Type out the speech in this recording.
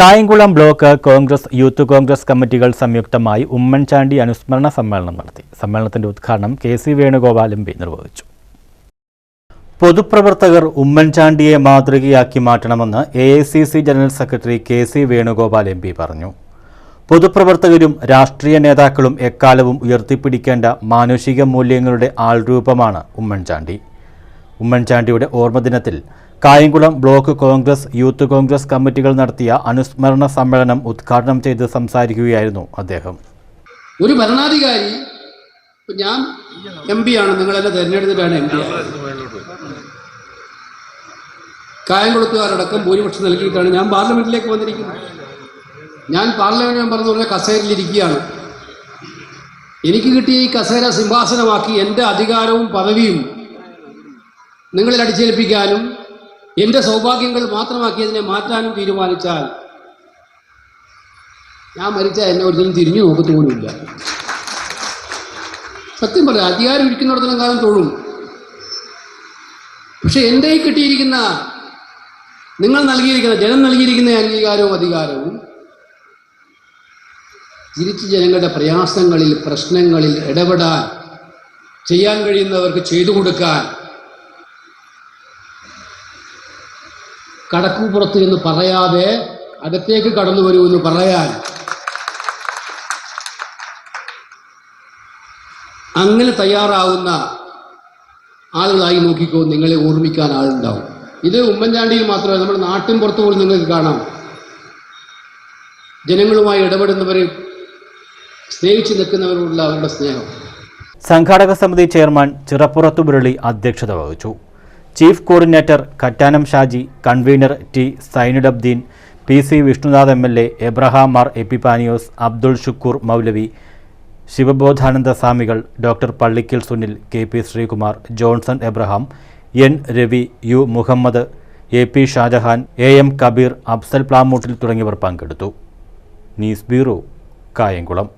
Kayamkulam block Congress youth Congress കമ്മിറ്റികൾ സംയുക്തമായി ഉമ്മൻചാണ്ടി അനുസ്മരണ സമ്മേളനം നടത്തി. സമ്മേളനത്തിന്റെ ഉദ്ഘാടനം K C Venugopal M P നിർവഹിച്ചു. പൊതുപ്രവർത്തകർ ഉമ്മൻചാണ്ടിയെ മാതൃകയാക്കി മാറ്റണമെന്ന് A I C C general secretary K C Venugopal M P പറഞ്ഞു. പൊതുപ്രവർത്തകരും രാഷ്ട്രീയ നേതാക്കളും എക്കാലവും ഉയർത്തിപ്പിടിക്കേണ്ട മാനുഷിക മൂല്യങ്ങളുടെ ആൾരൂപമാണ് ഉമ്മൻചാണ്ടി. ഉമ്മൻചാണ്ടിയുടെ ഓർമ്മദിനത്തിൽ Kayamkulam block Congress youth Congress കമ്മിറ്റികൾ നടത്തിയ അനുസ്മരണ സമ്മേളനം ഉദ്ഘാടനം ചെയ്ത് സംസാരിക്കുകയായിരുന്നു അദ്ദേഹം. ഒരു ഭരണാധികാരി ഞാൻ എം പി ആണ് നിങ്ങളെല്ലാം തിരഞ്ഞെടുത്തിട്ടാണ് എം പി കായംകുളത്തുകാരടക്കം ഭൂരിപക്ഷം നൽകിയിട്ടാണ് ഞാൻ പാർലമെന്റിലേക്ക് വന്നിരിക്കുന്നത്. ഞാൻ പാർലമെന്റ് മെമ്പർ എന്ന് പറഞ്ഞ കസേരയിലിരിക്കുകയാണ്. എനിക്ക് കിട്ടിയ ഈ കസേര സിംഹാസനമാക്കി എന്റെ അധികാരവും പദവിയും നിങ്ങളിൽ അടിച്ചേൽപ്പിക്കാനും എന്റെ സൗഭാഗ്യങ്ങൾ മാത്രമാക്കി അതിനെ മാറ്റാനും തീരുമാനിച്ചാൽ ഞാൻ മരിച്ചാൽ എന്നെ ഒരിക്കലും തിരിഞ്ഞു നോക്കത്തു സത്യം പറയാം അധികാരം ഇരിക്കുന്നിടത്തോളം കാലം തോന്നും പക്ഷെ എന്റെ ഈ കിട്ടിയിരിക്കുന്ന നിങ്ങൾ നൽകിയിരിക്കുന്ന ജനം നൽകിയിരിക്കുന്ന അംഗീകാരവും അധികാരവും തിരിച്ച് ജനങ്ങളുടെ പ്രയാസങ്ങളിൽ പ്രശ്നങ്ങളിൽ ഇടപെടാൻ ചെയ്യാൻ കഴിയുന്നവർക്ക് ചെയ്തു കൊടുക്കാൻ കടക്കുപുറത്ത് എന്ന് പറയാതെ അകത്തേക്ക് കടന്നു വരൂ എന്ന് പറയാൻ. അങ്ങനെ തയ്യാറാവുന്ന ആളുകളായി നോക്കിക്കോ നിങ്ങളെ ഓർമ്മിക്കാൻ ആളുണ്ടാവും. ഇത് ഉമ്മൻചാണ്ടിയിൽ മാത്രമല്ല നമ്മുടെ നാട്ടിൻ പുറത്തു പോലും നിങ്ങൾക്ക് കാണാം. ജനങ്ങളുമായി ഇടപെടുന്നവരെ സ്നേഹിച്ചു നിൽക്കുന്നവരോടുള്ള അവരുടെ സ്നേഹം. സംഘാടക സമിതി ചെയർമാൻ ചിറപ്പുറത്തു മുരളി അധ്യക്ഷത വഹിച്ചു. Chief coordinator Kattanam Shaji convener T Zainudheen P C Vishnunath M L A Abraham Mar Epiphanios Abdul Shukoor Moulavi Sivabodhananda Swamikal doctor Pallickal Sunil K P Sreekumar Johnson Abraham N Ravi U Muhammad A P Shajahan A M Kabeer Afsal Plamoottil തുടങ്ങിയവർ പങ്കെടുത്തു. News bureau Kayamkulam.